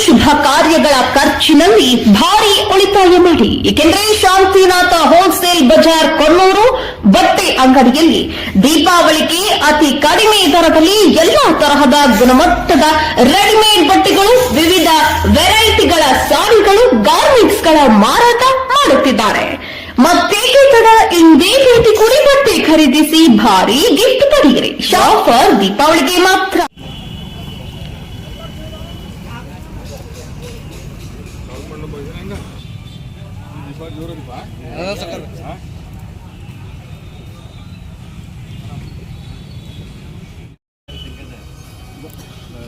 ಶುಭ ಕಾರ್ಯಗಳ ಖರ್ಚಿನಲ್ಲಿ ಭಾರಿ ಉಳಿತಾಯ ಮಾಡಿ. ಏಕೆಂದರೆ ಶಾಂತಿನಾಥ ಹೋಲ್ಸೇಲ್ ಬಜಾರ್ ಕೊಣ್ಣೂರು ಬಟ್ಟೆ ಅಂಗಡಿಯಲ್ಲಿ ದೀಪಾವಳಿಗೆ ಅತಿ ಕಡಿಮೆ ದರದಲ್ಲಿ ಎಲ್ಲಾ ತರಹದ ಗುಣಮಟ್ಟದ ರೆಡಿಮೇಡ್ ಬಟ್ಟೆಗಳು ವಿವಿಧ ವೆರೈಟಿಗಳ ಸಾರಿಗಳು, ಗಾರ್ಮೆಂಟ್ಸ್ಗಳ ಮಾರಾಟ ಮಾಡುತ್ತಿದ್ದಾರೆ. ಮತ್ತೇಕೆ ತಡ? ಇಂದೇ ಭೇಟಿ ಕೊಡಿ ಬಟ್ಟೆ ಖರೀದಿಸಿ ಭಾರಿ ಗಿಫ್ಟ್ ಪಡೆಯಿರಿ. ಶಾಫರ್ ದೀಪಾವಳಿಗೆ ಮಾತ್ರ ಸಂಘದ ಆ,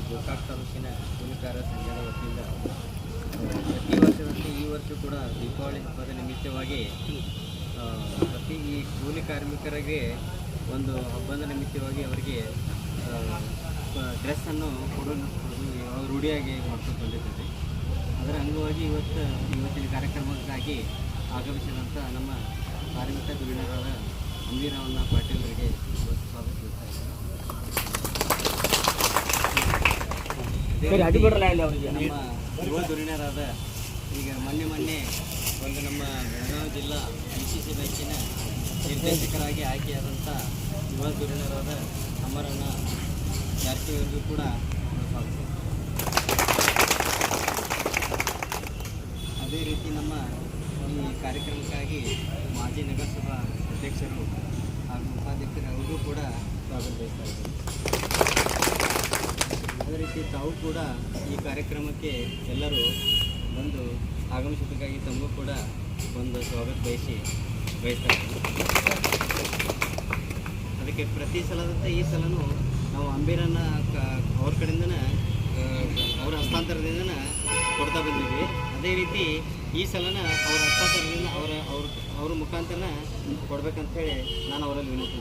ಗೋಕಾಕ್ ತಾಲೂಕಿನ ಕೂಲಿಕಾರ ಸಂಘದ ವತಿಯಿಂದ ಪ್ರತಿ ವರ್ಷದಂತೆ ಈ ವರ್ಷ ಕೂಡ ದೀಪಾವಳಿ ಹಬ್ಬದ ನಿಮಿತ್ತವಾಗಿ ಪ್ರತಿ ಈ ಕೂಲಿ ಕಾರ್ಮಿಕರಿಗೆ ಒಂದು ಹಬ್ಬದ ನಿಮಿತ್ತವಾಗಿ ಅವರಿಗೆ ಡ್ರೆಸ್ಸನ್ನು ಕೊಡೋದು ರೂಢಿಯಾಗಿ ಮಾಡ್ಕೊಂಡು ಬಂದಿದ್ದೇವೆ ಅದರ ಅಂಗವಾಗಿ ಇವತ್ತು ಇವತ್ತಿನ ಕಾರ್ಯಕ್ರಮಕ್ಕಾಗಿ ಆಗಮಿಸಿದಂಥ ನಮ್ಮ ಕಾರ್ಮಿಕ ಧುರೀಣರಾದ ಅಂಬೀರಾವಣ್ಣ ಪಾಟೀಲರಿಗೆ. ನಮ್ಮ ಯುವ ಧುರೀಣರಾದ ಈಗ ಮೊನ್ನೆ ಮೊನ್ನೆ ಒಂದು ನಮ್ಮ ಬೆಳಗಾವಿ ಜಿಲ್ಲಾ ಎನ್ ಸಿ ಸಿ ಬ್ಯಾಂಕಿನ ನಿರ್ದೇಶಕರಾಗಿ ಆಯ್ಕೆಯಾದಂಥ ಯುವ ಧುರೀಣರಾದ ಅಮರಣ್ಣ ಜಾರಕಿಹೊಳಿಗೂ ಕೂಡ ಸ್ವಾಗತ ಅದೇ ರೀತಿ ನಮ್ಮ ಕಾರ್ಯಕ್ರಮಕ್ಕಾಗಿ ಮಾಜಿ ನಗರಸಭಾ ಅಧ್ಯಕ್ಷರು ಹಾಗೂ ಉಪಾಧ್ಯಕ್ಷರು ಅವರಿಗೂ ಕೂಡ ಇದ್ದಾರೆ ಅದೇ ರೀತಿ ತಾವು ಕೂಡ ಈ ಕಾರ್ಯಕ್ರಮಕ್ಕೆ ಎಲ್ಲರೂ ಬಂದು ಆಗಮಿಸಬೇಕಾಗಿ ತಮಗೂ ಕೂಡ ಒಂದು ಸ್ವಾಗತ ಬಯಸಿ ಬಯಸ್ತಾ. ಅದಕ್ಕೆ ಪ್ರತಿ ಸಲದಂತೆ ಈ ಸಲನೂ ನಾವು ಅಂಬೀರನ್ನ ಅವ್ರ ಕಡೆಯಿಂದನೇ ಅವರ ಹಸ್ತಾಂತರದಿಂದನೇ ಕೊಡ್ತಾ ಬಂದಿದ್ವಿ ಅದೇ ರೀತಿ ಈ ಸಲನ ಅವರ ಹಸ್ತಾಂತರದಿಂದ ಅವರ ಅವ್ರ ಅವ್ರ ಮುಖಾಂತರ ಕೊಡ್ಬೇಕಂತೇಳಿ ನಾನು ಅವರಲ್ಲಿ ವಿನಂತಿ.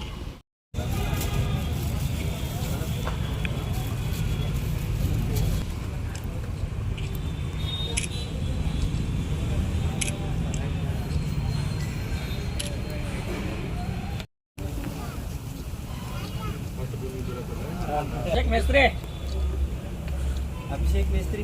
ಅಭಿಷೇಕ್ ಮೇಸ್ತ್ರಿ